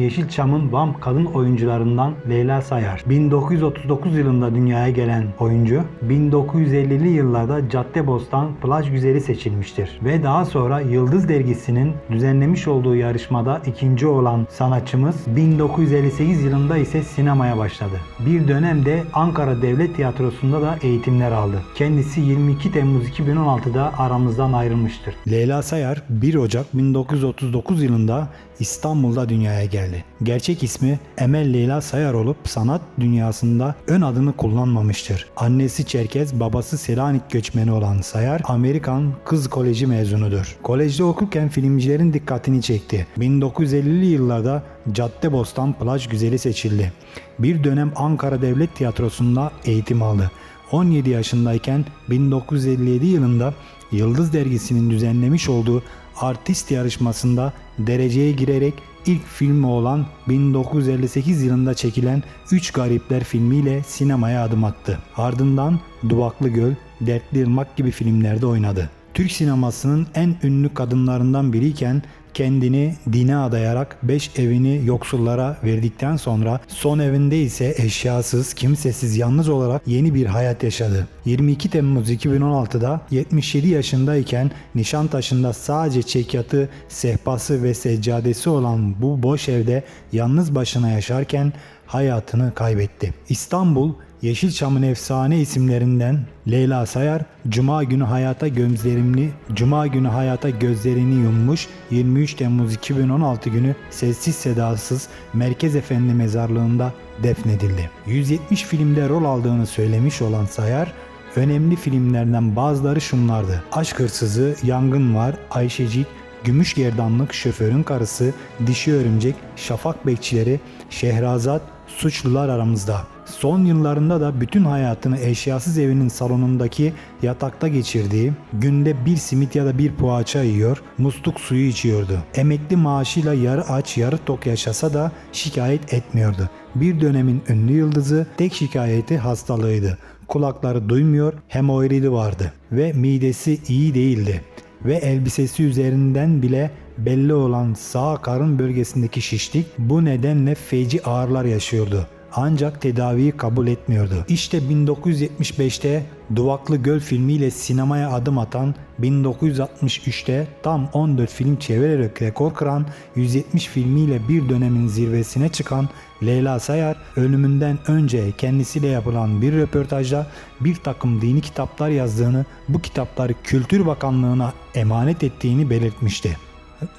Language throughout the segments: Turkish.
Yeşilçam'ın BAM kadın oyuncularından Leyla Sayar. 1939 yılında dünyaya gelen oyuncu, 1950'li yıllarda Caddebostan plaj güzeli seçilmiştir. Ve daha sonra Yıldız Dergisi'nin düzenlemiş olduğu yarışmada ikinci olan sanatçımız 1958 yılında ise sinemaya başladı. Bir dönemde Ankara Devlet Tiyatrosu'nda da eğitimler aldı. Kendisi 22 Temmuz 2016'da aramızdan ayrılmıştır. Leyla Sayar 1 Ocak 1939 yılında İstanbul'da dünyaya geldi. Gerçek ismi Emel Leyla Sayar olup sanat dünyasında ön adını kullanmamıştır. Annesi Çerkez, babası Selanik göçmeni olan Sayar, Amerikan Kız Koleji mezunudur. Kolejde okurken filmcilerin dikkatini çekti. 1950'li yıllarda Caddebostan plaj güzeli seçildi. Bir dönem Ankara Devlet Tiyatrosu'nda eğitim aldı. 17 yaşındayken 1957 yılında Yıldız Dergisi'nin düzenlemiş olduğu artist yarışmasında dereceye girerek ilk filmi olan 1958 yılında çekilen Üç Garipler filmiyle sinemaya adım attı. Ardından Duvaklı Göl, Dertli Irmak gibi filmlerde oynadı. Türk sinemasının en ünlü kadınlarından biriyken kendini dine adayarak 5 evini yoksullara verdikten sonra son evinde ise eşyasız, kimsesiz, yalnız olarak yeni bir hayat yaşadı. 22 Temmuz 2016'da 77 yaşındayken Nişantaşı'nda sadece çekyatı, sehpası ve seccadesi olan bu boş evde yalnız başına yaşarken hayatını kaybetti. İstanbul Yeşilçam'ın efsane isimlerinden Leyla Sayar, Cuma günü hayata gözlerimli, Cuma günü hayata gözlerini yummuş 23 Temmuz 2016 günü sessiz sedasız Merkez Efendi mezarlığında defnedildi. 170 filmde rol aldığını söylemiş olan Sayar, önemli filmlerden bazıları şunlardı. Aşk Hırsızı, Yangın Var, Ayşecik, Gümüş Gerdanlık, Şoförün Karısı, Dişi Örümcek, Şafak Bekçileri, Şehrazat, Suçlular Aramızda. Son yıllarında da bütün hayatını eşyasız evinin salonundaki yatakta geçirdiği, günde bir simit ya da bir poğaça yiyor, musluk suyu içiyordu. Emekli maaşıyla yarı aç yarı tok yaşasa da şikayet etmiyordu. Bir dönemin ünlü yıldızı tek şikayeti hastalığıydı. Kulakları duymuyor, hemoroidi vardı ve midesi iyi değildi ve elbisesi üzerinden bile belli olan sağ karın bölgesindeki şişlik bu nedenle feci ağrılar yaşıyordu. Ancak tedaviyi kabul etmiyordu. İşte 1975'te Duvaklı Göl filmiyle sinemaya adım atan, 1963'te tam 14 film çevirerek rekor kıran, 170 filmiyle bir dönemin zirvesine çıkan Leyla Sayar ölümünden önce kendisiyle yapılan bir röportajda bir takım dini kitaplar yazdığını, bu kitapları Kültür Bakanlığı'na emanet ettiğini belirtmişti.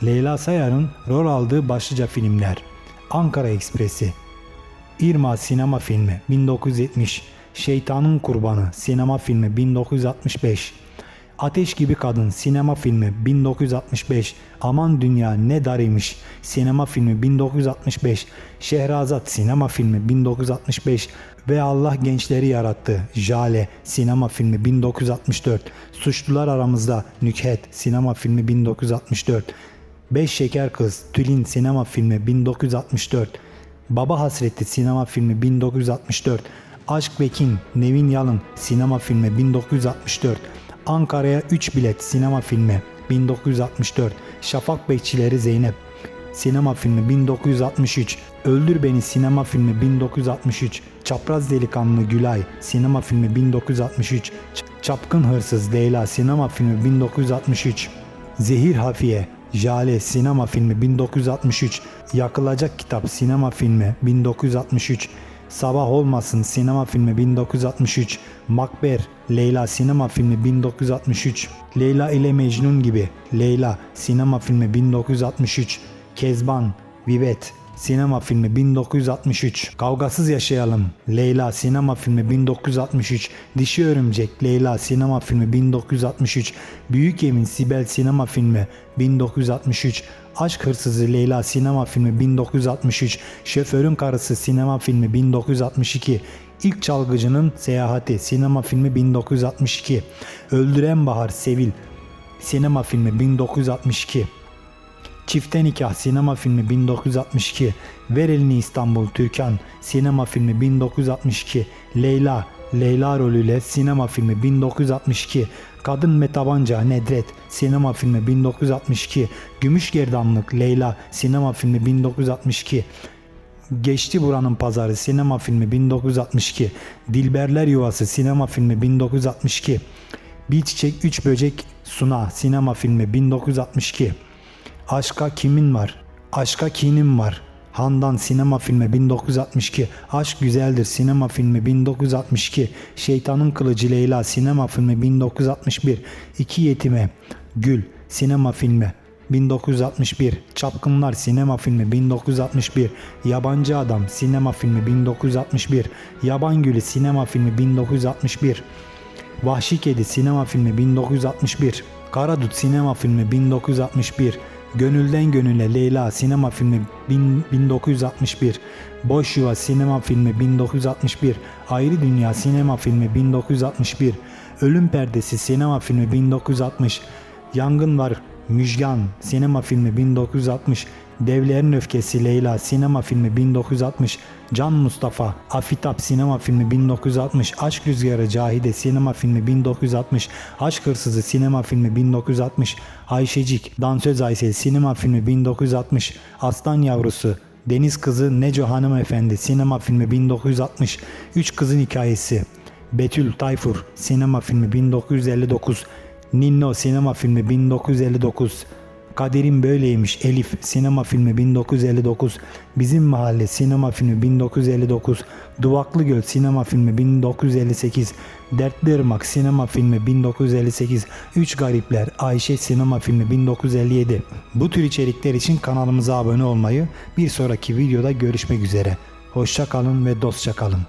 Leyla Sayar'ın rol aldığı başlıca filmler Ankara Ekspresi, İrma sinema filmi 1970, Şeytanın Kurbanı sinema filmi 1965, Ateş Gibi Kadın sinema filmi 1965, Aman Dünya Ne Darıymış sinema filmi 1965, Şehrazat sinema filmi 1965 ve Allah Gençleri Yarattı Jale sinema filmi 1964, Suçlular Aramızda Nükhet sinema filmi 1964, Beş Şeker Kız Tülin sinema filmi 1964, Baba Hasreti sinema filmi 1964, Aşk ve Kin Nevin Yalın sinema filmi 1964, Ankara'ya 3 bilet sinema filmi 1964, Şafak Bekçileri Zeynep sinema filmi 1963, Öldür Beni sinema filmi 1963, Çapraz Delikanlı Gülay sinema filmi 1963, Ç- Çapkın Hırsız Leyla sinema filmi 1963, Zehir Hafiye Jale sinema filmi 1963, Yakılacak Kitap sinema filmi 1963, Sabah Olmasın sinema filmi 1963, Makber Leyla sinema filmi 1963, Leyla ile Mecnun gibi Leyla sinema filmi 1963, Kezban Vivet Sinema filmi 1963. Kavgasız Yaşayalım. Leyla sinema filmi 1963. Dişi Örümcek Leyla sinema filmi 1963. Büyük Yemin Sibel sinema filmi 1963. Aşk Hırsızı Leyla sinema filmi 1963. Şoförün Karısı sinema filmi 1962. İlk Çalgıcının Seyahati sinema filmi 1962. Öldüren Bahar Sevil sinema filmi 1962. Çifte Nikah sinema filmi 1962, Ver İstanbul Türkan sinema filmi 1962, Leyla Leyla rolüyle sinema filmi 1962, Kadın ve Tabanca Nedret sinema filmi 1962 Gümüş Gerdanlık Leyla sinema filmi 1962 Geçti Buranın Pazarı sinema filmi 1962 Dilberler Yuvası sinema filmi 1962 Bir Çiçek Üç Böcek Suna sinema filmi 1962 Aşka Kimin Var? Aşka Kinim Var. Handan sinema filmi 1962. Aşk Güzeldir sinema filmi 1962. Şeytanın Kılıcı Leyla sinema filmi 1961. İki Yetime Gül sinema filmi 1961. Çapkınlar sinema filmi 1961. Yabancı Adam sinema filmi 1961. Yaban Gülü sinema filmi 1961. Vahşi Kedi sinema filmi 1961. Karadut sinema filmi 1961. Gönülden Gönüle Leyla sinema filmi bin- 1961. Boş Yuva sinema filmi 1961. Ayrı Dünya sinema filmi 1961. Ölüm Perdesi sinema filmi 1960. Yangın Var Müjgan sinema filmi 1960. Devlerin Öfkesi Leyla sinema filmi 1960. Can Mustafa Afitap sinema filmi 1960. Aşk Rüzgarı Cahide sinema filmi 1960. Aşk Hırsızı sinema filmi 1960. Ayşecik Dansöz Aysel sinema filmi 1960. Aslan Yavrusu Deniz Kızı Neco Hanımefendi sinema filmi 1960. Üç Kızın Hikayesi Betül Tayfur sinema filmi 1959. Ninno sinema filmi 1959. Kaderim Böyleymiş Elif sinema filmi 1959. Bizim Mahalle sinema filmi 1959. Duvaklı Göl sinema filmi 1958. Dertli Irmak sinema filmi 1958. Üç Garipler Ayşe sinema filmi 1957. Bu tür içerikler için kanalımıza abone olmayı, bir sonraki videoda görüşmek üzere. Hoşça kalın ve dostça kalın.